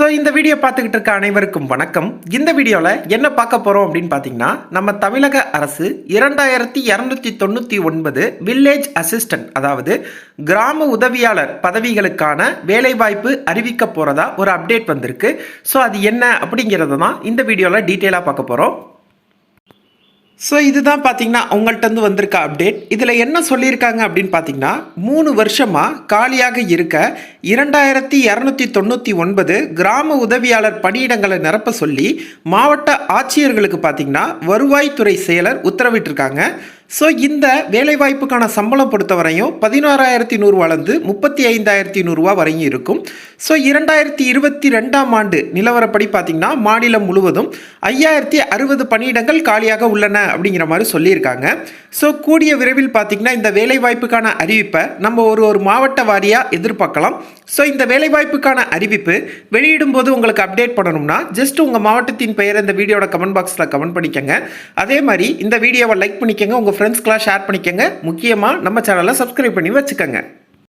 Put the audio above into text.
So இந்த video பார்த்துக்கிட்டு இருக்க அனைவருக்கும் வணக்கம். இந்த வீடியோவில் என்ன பார்க்க போகிறோம் அப்படின்னு பார்த்தீங்கன்னா நம்ம தமிழக அரசு இரண்டாயிரத்தி இரநூத்தி தொண்ணூற்றி ஒன்பது வில்லேஜ் அசிஸ்டன்ட் அதாவது கிராம உதவியாளர் பதவிகளுக்கான வேலைவாய்ப்பு அறிவிக்க போகிறதா ஒரு அப்டேட் வந்திருக்கு. ஸோ அது என்ன அப்படிங்கிறத தான் இந்த வீடியோவில் டீட்டெயிலாக பார்க்க போகிறோம் ஸோ இதுதான் பார்த்தீங்கன்னா உங்கள்கிட்ட இருந்து வந்திருக்க அப்டேட் இதில் என்ன சொல்லியிருக்காங்க அப்படின்னு பார்த்தீங்கன்னா மூணு வருஷமாக காலியாக இருக்க இரண்டாயிரத்தி இரநூத்தி தொண்ணூற்றி ஒன்பது கிராம உதவியாளர் பணியிடங்களை நிரப்ப சொல்லி மாவட்ட ஆட்சியர்களுக்கு பார்த்தீங்கன்னா வருவாய்த்துறை செயலர் உத்தரவிட்டிருக்காங்க. ஸோ இந்த வேலைவாய்ப்புக்கான சம்பளம் பொறுத்தவரையும் பதினோராயிரத்தி வளர்ந்து முப்பத்தி ஐந்தாயிரத்தி நூறுரூவா வரையும் இருக்கும். ஸோ இரண்டாயிரத்தி இருபத்தி ரெண்டாம் ஆண்டு நிலவரப்படி பார்த்திங்கன்னா மாநிலம் முழுவதும் ஐயாயிரத்தி அறுபது பணியிடங்கள் காலியாக உள்ளன அப்படிங்கிற மாதிரி சொல்லியிருக்காங்க. ஸோ கூடிய விரைவில் பார்த்திங்கன்னா இந்த வேலைவாய்ப்புக்கான அறிவிப்பை நம்ம ஒரு ஒரு மாவட்ட வாரியாக எதிர்பார்க்கலாம். ஸோ இந்த வேலைவாய்ப்புக்கான அறிவிப்பு வெளியிடும் போது உங்களுக்கு அப்டேட் பண்ணணும்னா ஜஸ்ட் உங்கள் மாவட்டத்தின் பெயரை இந்த வீடியோட கமெண்ட் பாக்ஸில் கமெண்ட் பண்ணிக்கோங்க. அதே மாதிரி இந்த வீடியோவை லைக் பண்ணிக்கோங்க உங்கள் ஃப்ரெண்ட்ஸ்க்கெலாம் ஷேர் பண்ணிக்கோங்க. முக்கியமாக நம்ம சேனலை சப்ஸ்கிரைப் பண்ணி வச்சுக்கோங்க.